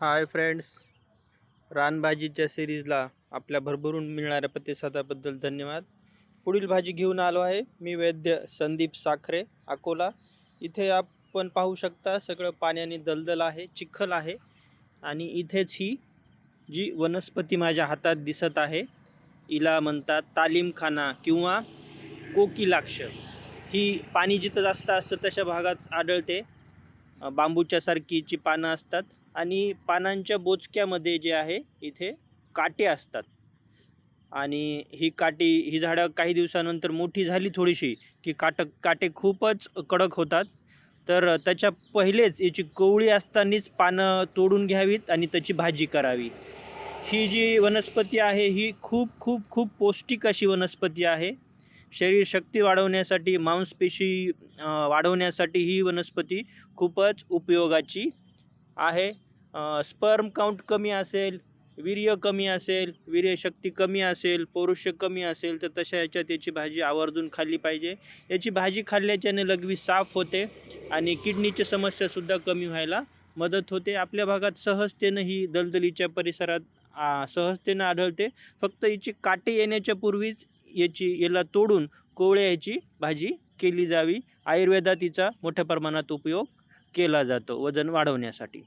Hi friends. रानभाजीच्या सिरीजला आपल्या भरभरून मिळणाऱ्या प्रतिसादाबद्दल धन्यवाद. पुढील भाजी घेऊन आलो आहे मी वैद्य संदीप साखरे अकोला. इथे आपण पाहू शकता सगळं पाण्याने दलदल आहे चिखल आहे. आणि इथेच ही जी वनस्पती माझ्या हातात दिसत आहे हिला म्हणतात तालीमखाना किंवा कोकिलाक्ष. ही पाणी जिथं जास्त असतं तशा भागात आढळते. बांबूच्या सारखीची पानं असतात आणि पानांच्या बोचक्यामध्ये जे आहे इथे काटे असतात. आणि ही काटी ही झाडं काही दिवसानंतर मोठी झाली थोडीशी की काट काटे खूपच कडक होतात. तर त्याच्या पहिलेच याची कोवळी असतानाच पानं तोडून घ्यावीत आणि त्याची भाजी करावी. ही जी वनस्पती आहे ही खूप खूप खूप पौष्टिक अशी वनस्पती आहे. शरीर शक्ती वाढवण्यासाठी मांसपेशी वाढवण्यासाठी ही वनस्पती खूपच उपयोगाची आहे. स्पर्म काउंट कमी असेल वीर्य कमी असेल वीर्यशक्ती कमी असेल पौरुष्य कमी असेल तर तशा याच्यात याची भाजी आवर्जून खाल्ली पाहिजे. याची भाजी खाल्ल्याच्याने लघवी साफ होते आणि किडनीची समस्यासुद्धा कमी व्हायला मदत होते. आपल्या भागात सहजतेनं ही दलदलीच्या परिसरात सहजतेनं आढळते. फक्त हिची काटे येण्याच्या पूर्वीच याची याला तोडून कोवळ्या याची भाजी केली जावी. आयुर्वेदात तिचा मोठ्या प्रमाणात उपयोग केला जातो. वजन वाढवण्यासाठी.